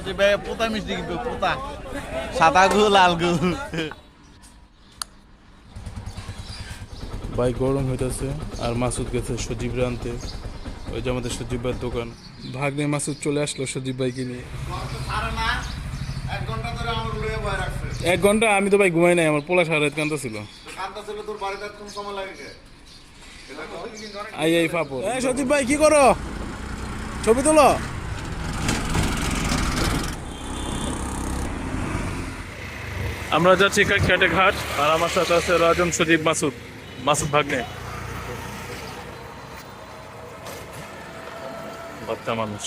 সত্যি ভাই পোতা মিষ্টি কিন্তু পোতা। সাদা গু লাল গু। বাইক গরম হইতেছে আর মাসুদ গেছে সজীব আনতে। ওই যে আমাদের সজীব ভাইয়ের দোকান। ভাগ্নে মাসুদ চলে আসলো সজীব ভাইকে নিয়ে। এক ঘণ্টা ধরে আমার লয়ে বয়ে রাখছে এক ঘণ্টা আমি তো ভাই ঘুমাই নাই আমার পোলা সারা রাত কান্দা ছিল? আই আই পাপো সজীব ভাই কি করো? ছবি তোলো। আমরা যাচ্ছি কাটে ঘাট আর আমার সাথে আছে রাজন সজীব মাসুদ। মাসুদ ভাগ্নে। বাচ্চা মানুষ।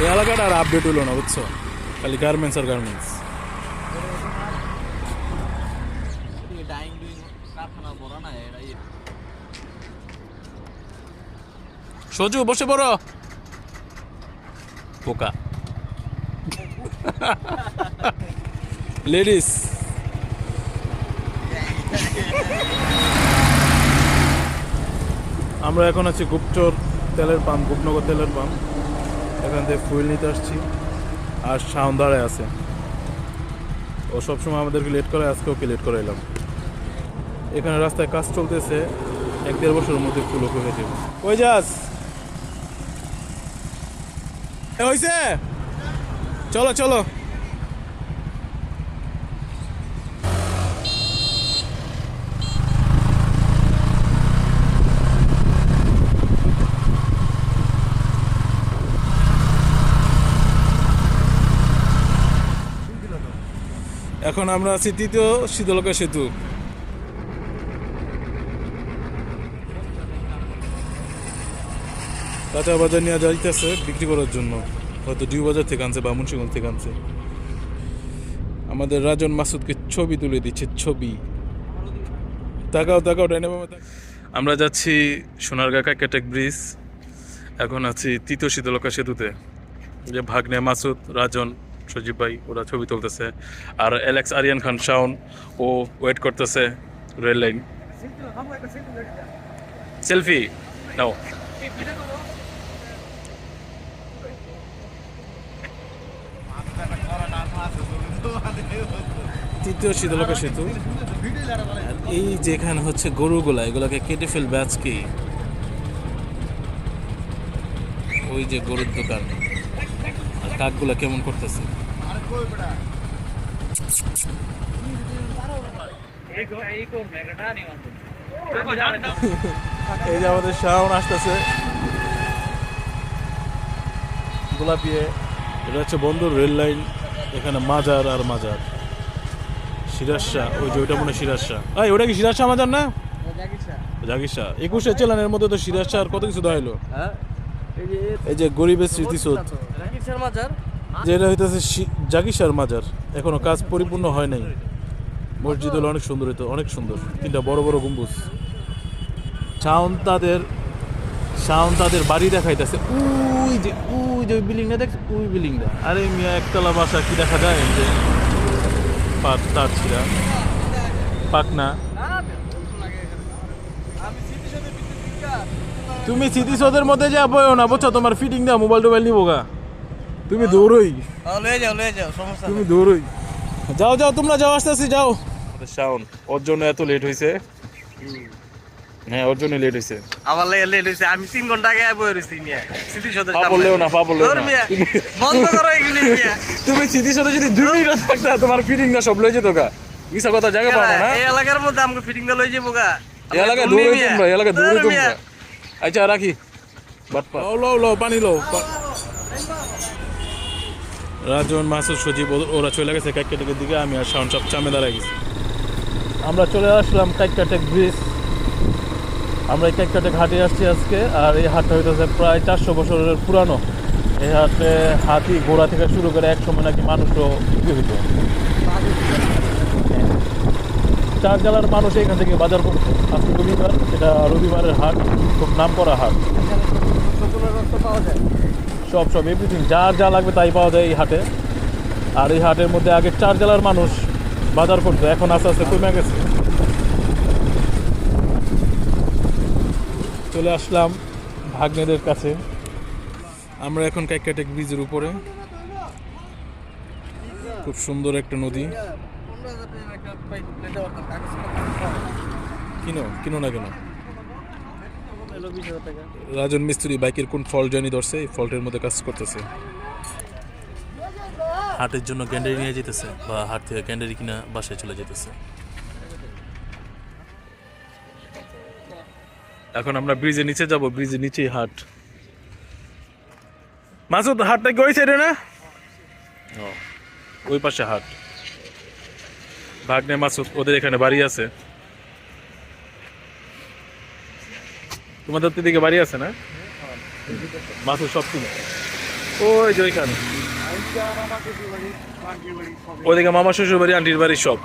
এই এলাকাটা আর আপডেট হলো না বুঝছ? খালি গার্মেন্টস আর গার্মেন্টস। সজু বসে পড়ো। পোকা লেডিস আমরা এখন আছি গুপ্তর তেলের পাম্প গুপনগর তেলের পাম্প। এখান থেকে ফুয়েল নিতে আসছি। আর সাউন্ড দাঁড়ায় আছে। ও সবসময় আমাদেরকে লেট করে আজকে ওকে লেট করে এলাম। এখানে রাস্তায় কাজ চলতেছে এক দেড় বছরের মধ্যে ফুল ওকে হয়ে কই যাস? এ, হইছে? চলো চলো। এখন আমরা আছি তৃতীয় শীতলকা সেতু। কাঁচা বাজার নিয়ে যাইতেছে বিক্রি করার জন্য। হয়তো ডিউ বাজার থেকে আনছে বা মুন্সিগঞ্জ থেকে আনছে। আমাদের রাজন মাসুদকে ছবি তুলে দিচ্ছে, ছবি। তাকাও তাকাও, ডাইনে আমরা যাচ্ছি সোনারগাঁ কাকেটেক ব্রিজ। এখন আছি তৃতীয় শীতলকা সেতুতে। যে ভাগ্নে, মাসুদ, রাজন, সজীব ভাই, ওরা ছবি তুলতেছে। আর অ্যালেক্স, আরিয়ান খান, শাওন, ও ওয়েট করতেছে রেল লাইন। সেলফি, নাও। তৃতীয় শীতলকা সেতু। এই যেখানে হচ্ছে গরুগুলা, এগুলোকে কেটে ফেলবে আজকে। ওই যে গরুর দোকান। আর কাকগুলা কেমন করতেছে? এই যে আমাদের শাওন আসতেছে। গোলাপিয়ে, এটা হচ্ছে বন্ধুর রেল লাইন এখানে মাজার আর মাজার। সিরাজশাহ ওই যে ওইটা মনে হয় সিরাজশাহ এই ওটা কি সিরাজশাহ মাজার না? জাগির শাহ একুশে চেলানের মধ্যে তো সিরাজশাহ আর কত কিছু দেওয়া এই যে গরিবের স্মৃতিসৌধ। যে এটা হইতেছে শাহর মাজার। এখনও কাজ পরিপূর্ণ হয় নাই। মসজিদ হলো অনেক সুন্দর হইতো অনেক সুন্দর। তিনটা বড় বড় গম্বুজ। শাওন তাদের শাওন তাদের বাড়ি দেখাইতেছে। উই যে উই যে বিল্ডিংটা দেখ উই বিল্ডিংটা আরে মিয়া একতলা বাসা কি দেখা যায়? যে পাত তার পাকনা তুমি স্মৃতিসৌধের মধ্যে যা বইও না বুঝছ? তোমার ফিটিং দাও মোবাইল টোবাইল নিবো গা। তুমি দৌড়ই। লয়ে যাও লয়ে যাও সমস্যা তুমি দৌড়ই। যাও যাও তোমরা যাও আসতে আস্তে যাও। শাওন ওর জন্য এত লেট হয়েছে হ্যাঁ ওর জন্য লেট হয়েছে আমার লাগে লেট হইছে আমি তিন ঘণ্টা আগে রইছি সদর পা বললেও না পা বললেও না। বন্ধ করো এগুলি মিয়া তুমি স্মৃতিসৌধে যদি দুই মিনিট থাকতা তোমার ফিটিং না সব লয়ে যেত গা। কথা জায়গা পাও না না? এই এলাকার মধ্যে আমাকে ফিটিং দা লই যাব গা। এই তোমরা এই দৌড়ে তোমরা। আচ্ছা রাখি। বাট লও লও লও পানি লও রাজন মাসুদ সজীব ওরা চলে গেছে কাইকাটেকের দিকে আমি আর শাওন সব চামে দাঁড়ায় গেছি। আমরা চলে আসলাম কাইকাটেক ব্রিজ। আমরা এই কাইকাটেক ঘাটে আসছি আজকে, আর এই হাটটা হইতেছে প্রায় চারশো বছরের পুরানো। এই হাটে হাতি ঘোড়া থেকে শুরু করে এক সময় নাকি মানুষও হইতো। চার জেলার মানুষ এখান থেকে বাজার করতো। আজকে রবিবার, এটা রবিবারের হাট, খুব নাম করা হাট। সব সব এভরিথিং যার যা লাগবে তাই পাওয়া যায় এই হাটে। আর এই হাটের মধ্যে আগে চার জেলার মানুষ বাজার করতো, এখন আস্তে আস্তে কমে গেছে। চলে আসলাম ভাগ্নেদের কাছে। আমরা এখন কাইকাটেক ব্রিজের উপরে। খুব সুন্দর একটা নদী। কিনো কিনো না কেন? রাজন মিস্ত্রি বাইকের কোন ফল জানি ধরছে, এই ফল্টের মধ্যে কাজ করতেছে। হাটের জন্য ক্যান্ডারি নিয়ে যেতেছে বা হাট থেকে ক্যান্ডারি কিনা বাসায় চলে যেতেছে। এখন আমরা ব্রিজের নিচে যাব, ব্রিজের নিচেই হাট। মাসুদ, হাটটা কি ওই সাইডে না? ওই পাশে হাট। ভাগ্নে, মাসুদ, ওদের এখানে বাড়ি আছে। তোমাদের দিকে বাড়ি আছে না? মাসুদ, সব তুমি। ওই যে ওইখানে। ওইদিকে মামা শ্বশুর বাড়ি, আন্টির বাড়ি সব।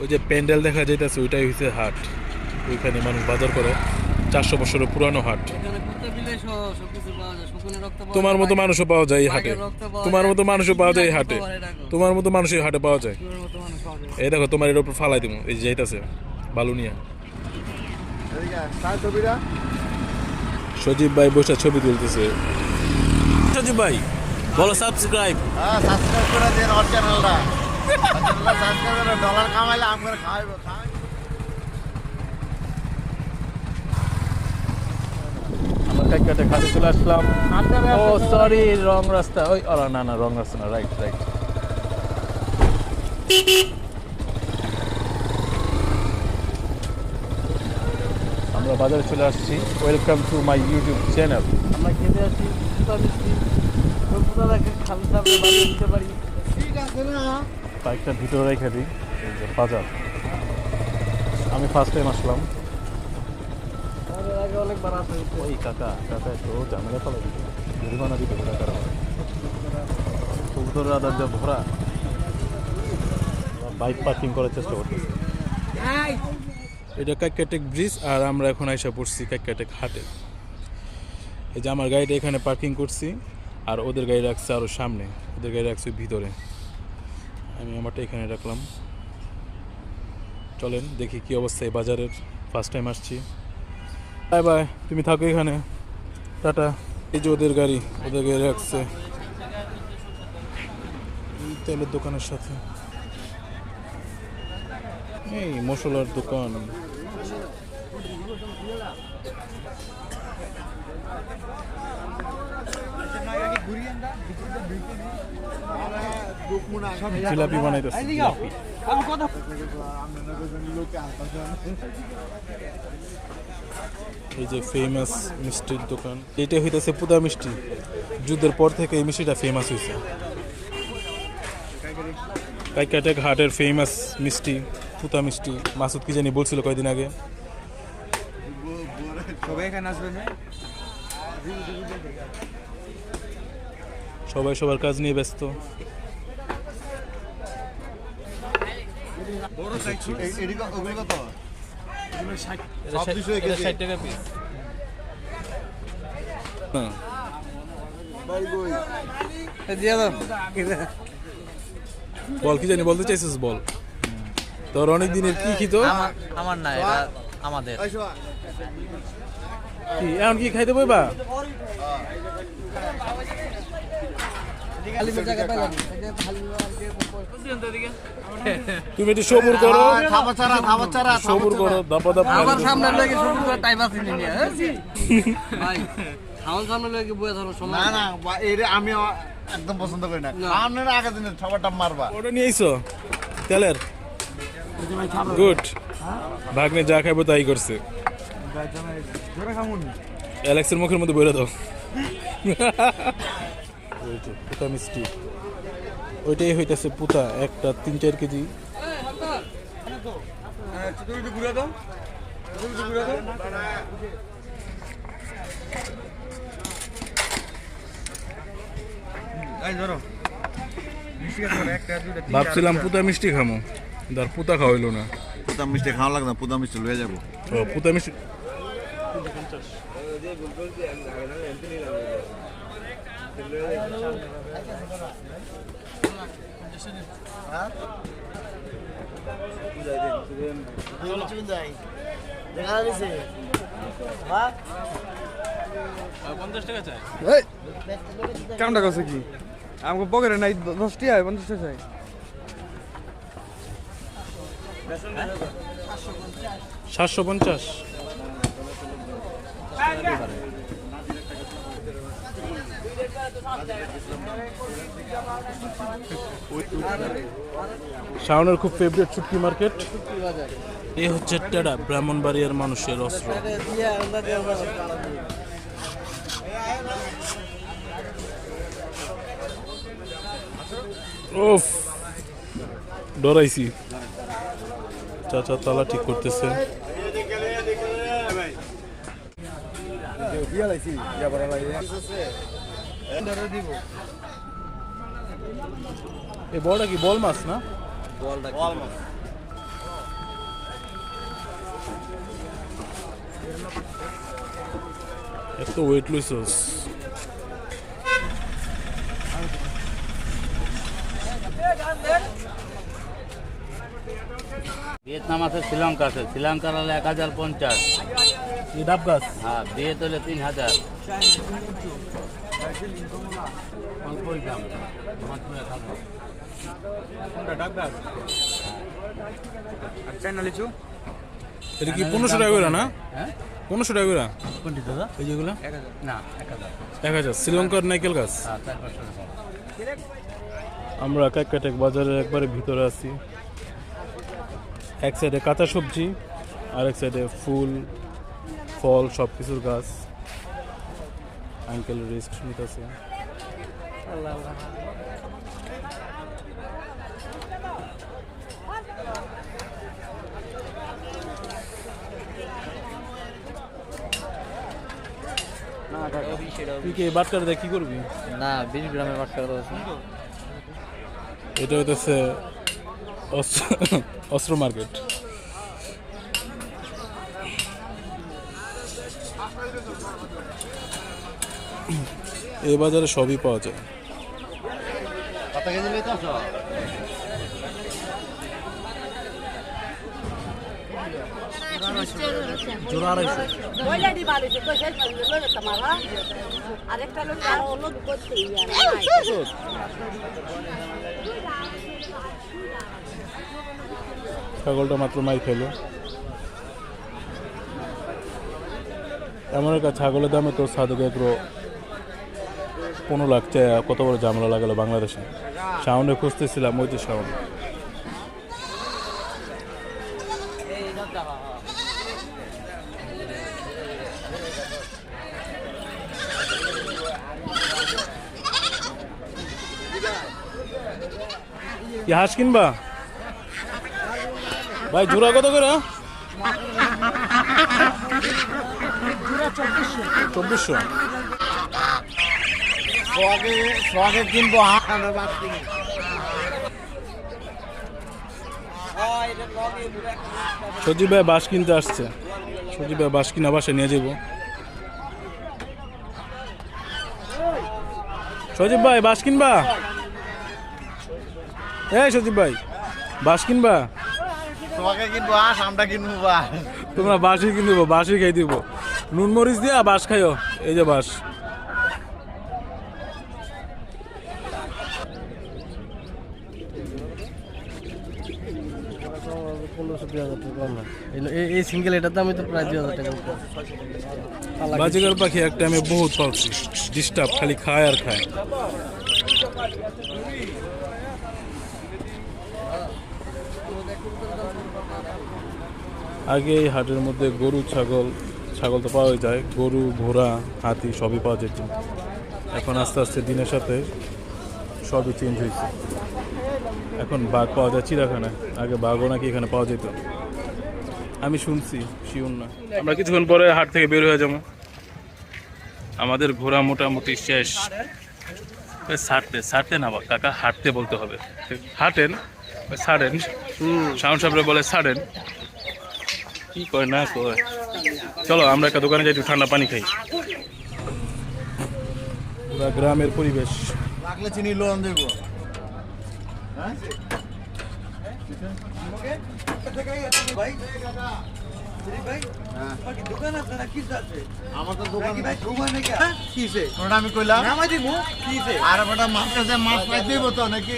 ওই যে প্যান্ডেল দেখা যাইতেছে, ওইটাই হইছে হাট। ওইখানে মানুষ বাজার করে। চারশো বছরের পুরানো হাট। এখানে তোমার মতো মানুষও পাওয়া যায় এই হাটে। তোমার মতো মানুষও পাওয়া যায় এই হাটে। তোমার মতো মানুষ এই হাটে পাওয়া যায়। এই দেখো তোমার এর উপর ফালাই দিব এই যে যাইতাছে বালুনিয়া। সজীব ভাই বসে ছবি তুলতেছে। সজীব ভাই বলো সাবস্ক্রাইব হ্যাঁ সাবস্ক্রাইব করে দেন ওর চ্যানেলটা চ্যানেলটা সাবস্ক্রাইব করে ডলার কামাইলে আমি করে খাওয়াইবো। কাইকাটে চলে আসলাম। ও সরি রং রাস্তা। ওই আরে না না রং রাস্তা না রাইট রাইট আমরা বাজারে চলে আসছি। Welcome to my YouTube channel আমরা খেতে আসি বাইকটা ভিতরে রেখে দিই বাজার। আমি ফার্স্ট টাইম আসলাম। আগে অনেকবার আসে ওই কাকা কাকা একটু ঝামেলা ফেলা দিতে জরিমানা দিতে হবে কাকা কবুতরের আদার যা ভরা বাইক পার্কিং করার চেষ্টা করতেছি। এটা ব্রিজ আর আমরা এখন আইসা পড়ছি কাক্কাটেক হাটে। এই যে আমার গাড়িটা এখানে পার্কিং করছি আর ওদের গাড়ি রাখছে আরও সামনে। ওদের গাড়ি রাখছে ভিতরে। আমি আমারটা এখানে রাখলাম। চলেন দেখি কি অবস্থা এই বাজারের। ফার্স্ট টাইম আসছি। বাই বাই, তুমি থাকো এখানে। টাটা। এই যে ওদের গাড়ি ওদের গাড়ি রাখছে তেলের দোকানের সাথে। এই মশলার দোকান। জিলাপি বানাইতেছে এই যে ফেমাস মিষ্টির দোকান এটা হইতেছে পুদা মিষ্টি। যুদ্ধের পর থেকে এই মিষ্টিটা ফেমাস হয়েছে কাইকাটেক হাটের ফেমাস মিষ্টি পুতা মিষ্টি। মাসুদ কি জানি বলছিল কয়দিন আগে? সবাই এখানে আসবে সবাই সবার কাজ নিয়ে ব্যস্ত। এদিকে ওগুলি কত? সব দুশো কেজি হ্যাঁ। দিয়ে দাও। বল কি জানি বলতে চাইছিস বল। তোর অনেক দিনের কি খিতো আমার আমার না এটা আমাদের। কি এখন কি খাইতে বইবা খালি জায়গা পাইলাম খালি তুমি একটু সবুর করো। সবুর করো দাপা দাপ আমার সামনে লাগে শুরু করে টাইম আছে ভাই আমার সামনে লাগে বয়ে ধরো সময় না না বা- আমি একদম পছন্দ করি না। খাওয়ানোর আগে দিনে সবারটা মারবা। ওটা নিয়ে আইসো তেলের? গুড। ভাগ্নে যা খাইবো তাই করছে। অ্যালেক্সের মুখের মধ্যে বইরা দাও। ওই যে পুতা মিষ্টি। ওইটাই হইতেছে পুতা একটা তিন চার কেজি। ভাবছিলাম পুতা মিষ্টি খামো দার পুতা খাওয়াইলো না। পুতা মিষ্টি খাওয়া লাগবে না পুতা মিষ্টি লয়ে যাব। ও পুতা মিষ্টি পঞ্চাশ টাকা চাই এই কেমনটা কথা কি? আমাকে পকেটে নাই দ- দশ টাকা পঞ্চাশ টাকা চাই। সাতশো পঞ্চাশ। শাওনের খুব ফেভারিট ছুটকি মার্কেট এই হচ্ছে টেডা ব্রাহ্মণবাড়িয়ার মানুষের অস্ত্র। ওফ ডরাইছি। চাচা তালা ঠিক করতেছে। এই বড়টা কি বল মাছ না? এত ওয়েট লইছস। ভিয়েতনাম আছে শ্রীলঙ্কা আছে। শ্রীলঙ্কার হলে এক হাজার পঞ্চাশ। ডাব গাছ? হ্যাঁ ভিয়েত হলে তিন হাজার। অল্পই দাম আর লিচু এটা কি পনেরোশো টাকা করে না? হ্যাঁ? পনেরোশো টাকা করে? কোনটি দাদা? এই যেগুলো না এক হাজার। শ্রীলঙ্কার নাইকেল গাছ? হ্যাঁ আমরা কাককাটেক বাজারের একবারে ভিতরে আছি। এক সাইডে কাঁচা সবজি আর এক সাইডে ফুল ফল সব কিছুর গাছ। আঙ্কেল রেস্ট নিতেছে তুই কি করবি? না বিশ গ্রামের বাটকা আছে। এটা হইতেছে অস্ত্র মার্কেট। এই বাজারে সবই পাওয়া যায়। জোড়া আড়াইশো। ছাগলটা মাত্র মাই খেলো। এমন একটা ছাগলের দামে তো সাধক এগ্রো পনেরো লাখ কত বড় ঝামেলা লাগালো বাংলাদেশে? সাউন্ডে খুঁজতেছিলাম, ওই যে সাউন্ড হাঁস কিনবা? ভাই, জোড়া কত করে? চব্বিশশো। সোয়াগে সোয়াগে কিনবো সজীব ভাই বাস কিনতে আসছে। সজীব ভাই বাস কিনা বাসে নিয়ে যাব। সজীব ভাই বাস কিনবা? এই সজীব ভাই বাস কিনবা? সোয়াগে কিনবো হাঁস আমরা কিনবো বা তোমরা বাসই কিনে দেবো বাসই খাই দিব নুন মরিচ দিয়া বাস খাইও এই যে বাস পনেরোশো দুই হাজার টাকা কম না এই- সিঙ্গেল এটার দামই তো প্রায় দুই হাজার টাকা। বাজিকার পাখি একটা আমি বহুত পালছি ডিস্টার্ব খালি খায় আর খায়। আগে এই হাটের মধ্যে গরু, ছাগল ছাগল তো পাওয়া যায়। গরু, ঘোড়া, হাতি সবই পাওয়া যেত। এখন আস্তে আস্তে দিনের সাথে সবই চেঞ্জ হয়েছে। এখন বাঘ পাওয়া যায় চিড়াখানায় আগে বাঘও নাকি এখানে পাওয়া যেত। আমি শুনছি শিউন না। আমরা কিছুক্ষণ পরে হাট থেকে বের হয়ে যাব। আমাদের ঘোরা মোটামুটি শেষ। ছাড়তে ছাড়তে না বা কাকা হাঁটতে বলতে হবে। হাঁটেন ছাড়েন শাওন সাহেবরা বলে ছাড়েন কি কয় না কয়। চলো আমরা একটা দোকানে যাই একটু ঠান্ডা পানি খাই। পুরা গ্রামের পরিবেশ। লাগলে চিনি লোন দেবো। দোকান আমি কইলাম আর ওটা মাছ কাছে মাছ পাই দিব তো নাকি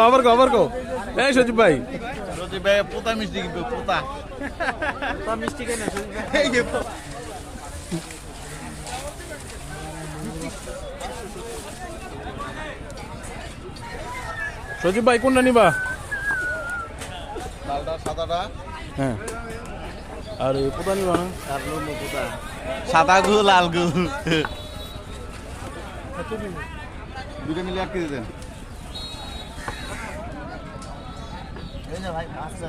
আবার কো আবার কো এই সজীব ভাই রতি ভাই পোতা মিষ্টি পোতা এই যে সজীব কোনটা নিবা? লালটা সাদাটা। হ্যাঁ। আর পোতা নিবা না? আর লম্বু পোতা সাদা গু লাল গু। দুটো মিলে এক কেজি দেন। এই যে ভাই আচ্ছা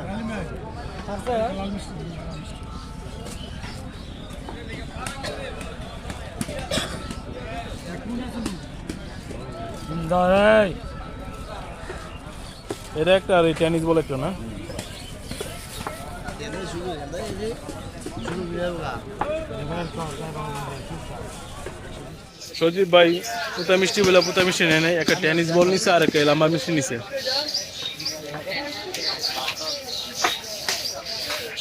এটা একটা আর এই টেনিস বল একটা না? সজীব ভাই, পুতা মিষ্টি বলে পুতা মিষ্টি নেয় নাই, একটা টেনিস বল নিছে আর একটা লাম্বা মিষ্টি নিছে।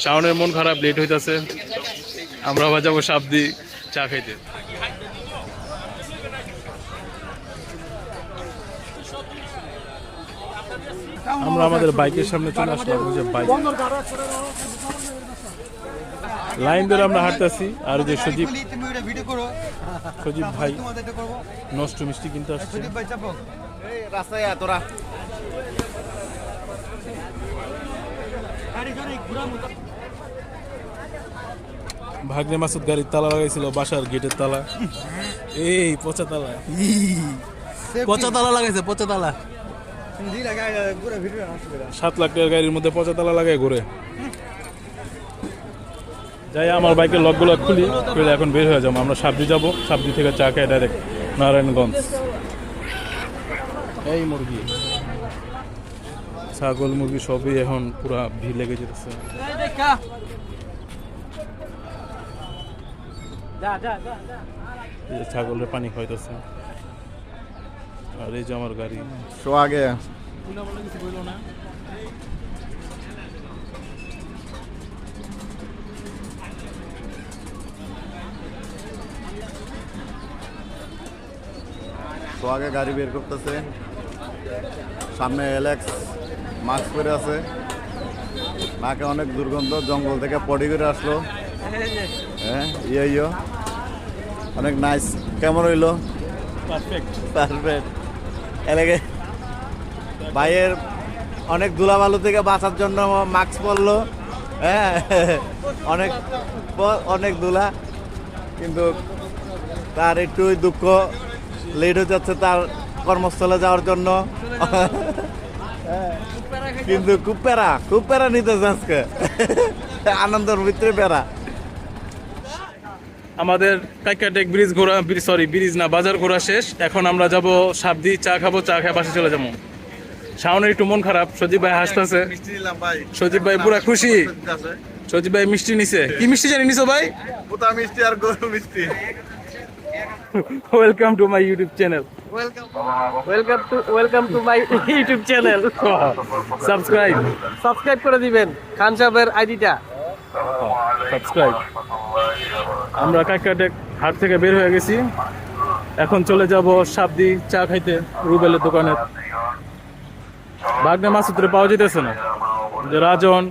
শাওনের মন খারাপ লেট হইতাছে। আমরা আবার যাব সাবদি চা খাইতে। আমরা আমাদের বাইকের সামনে চলে আসলাম যে বাইক। লাইন ধরে আমরা হাঁটতেছি। আর যে সজীব সজীব ভাই নষ্ট মিষ্টি কিনতে আসছে। রাস্তায় তোরা। ভাগ্নে মাসুদ গাড়ির তালা লাগাইছিল বাসার গেটের তালা। এই পচা তালা। পচা তালা লাগাইছে পচা তালা। সাত লাখ টাকার গাড়ির মধ্যে পচা তালা লাগাই ঘুরে। যাই আমার বাইকের লকগুলো খুলি খুলে এখন বের হয়ে যাব। আমরা সাবজি যাব। সাবজি থেকে চা খাই ডাইরেক্ট নারায়ণগঞ্জ। এই মুরগি। ছাগল মুরগি সবই এখন পুরা ভিড় লেগে যেতেছে। ছাগলের পানি খাইতেছে আর এই যে আমার গাড়ি। শো আগে। তো আগে গাড়ি বের করতেছে। সামনে এলেক্স মাস্ক পরে আছে। নাকে অনেক দুর্গন্ধ জঙ্গল থেকে পড়ি করে আসলো। হ্যাঁ ইয়ে ইয়ে। অনেক নাইস কেমন হইল। পারফেক্ট পারফেক্ট এলাকে ভাইয়ের অনেক ধুলাবালু থেকে বাঁচার জন্য মাস্ক পরলো হ্যাঁ? অনেক অনেক ধুলা, কিন্তু তার একটু দুঃখ লেট হয়ে যাচ্ছে তার কর্মস্থলে যাওয়ার জন্য। কিন্তু খুব প্যারা খুব প্যারা নিতেছে আজকে। আনন্দের ভিতরে প্যারা। আমাদের কাইকাটেক ব্রিজ ঘোরা সরি ব্রিজ না বাজার ঘোরা শেষ। এখন আমরা যাব সাবদি চা খাব চা খেয়ে বাসে চলে যাব। শাওনের একটু মন খারাপ সজীব ভাই হাসতেছে। মিষ্টি ভাই সজীব ভাই পুরা খুশি। সজীব ভাই মিষ্টি নিছে। কি মিষ্টি জানি নিছো ভাই? পুতা মিষ্টি আর গরু মিষ্টি। Welcome to my YouTube channel welcome to welcome to my YouTube channel subscribe subscribe করে দিবেন খান সাহেবের আইডিটা সাবস্ক্রাইব আমরা কাইকাটেক হাট থেকে বের হয়ে গেছি। এখন চলে যাব সাবদি চা খাইতে রুবেলের দোকানে। বাগনে মাসুদরে পাওয়া যেতেছে না। যে রাজন,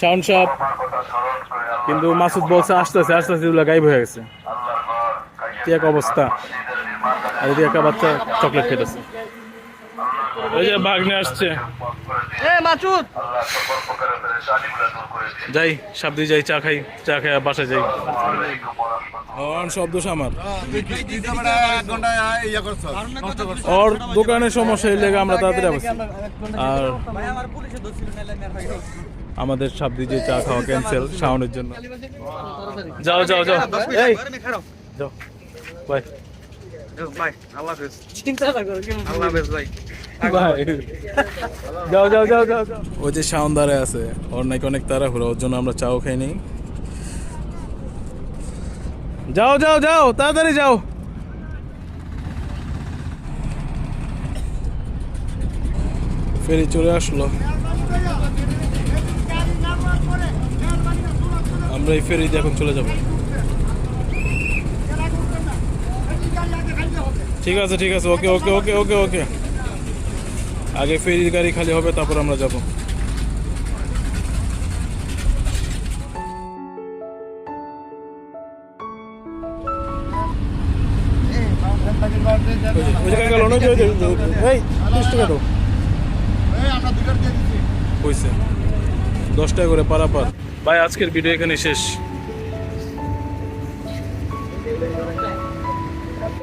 শাওন সাপ কিন্তু মাসুদ বলছে আস্তে আস্তে আস্তে এগুলো গাইব হয়ে গেছে। কি এক অবস্থা। আর এদিকে একটা বাচ্চা চকলেট খেতেছে ওই যে বাগনে আসছে। যাই সাবদি যাই চা খাই চা খাই বাসায় যাই। শব্দ আমার ওর দোকানের সমস্যা এই লেগে আমরা তাড়াতাড়ি আর আমাদের সাবদি যে চা খাওয়া ক্যান্সেল শাওনের জন্য। যাও যাও যাও। এই। যাও। বাই। ভাই আল্লাহ হাফেজ। চিন্তা না করো আল্লাহ হাফেজ ভাই বাই। যাও যাও যাও যাও ওই যে শাওন দাঁড়ায় আছে ওর নাকি অনেক তাড়াহুড়ো ওর জন্য আমরা চাও খাই নেই যাও যাও যাও তাড়াতাড়ি যাও। ফেরি চলে আসলো। আমরা এই ফেরিতে এখন চলে যাব। ঠিক আছে ঠিক আছে ওকে ওকে ওকে ওকে ওকে। আগে ফেরির গাড়ি খালি হবে, তারপর আমরা যাব। ওই জায়গায় গেল না? ওই যে- ওই যে- এই, তিরিশ টাকা দাও। হয়েছে দশ টাকা করে পারাপার। ভাই, আজকের ভিডিও এখানে শেষ।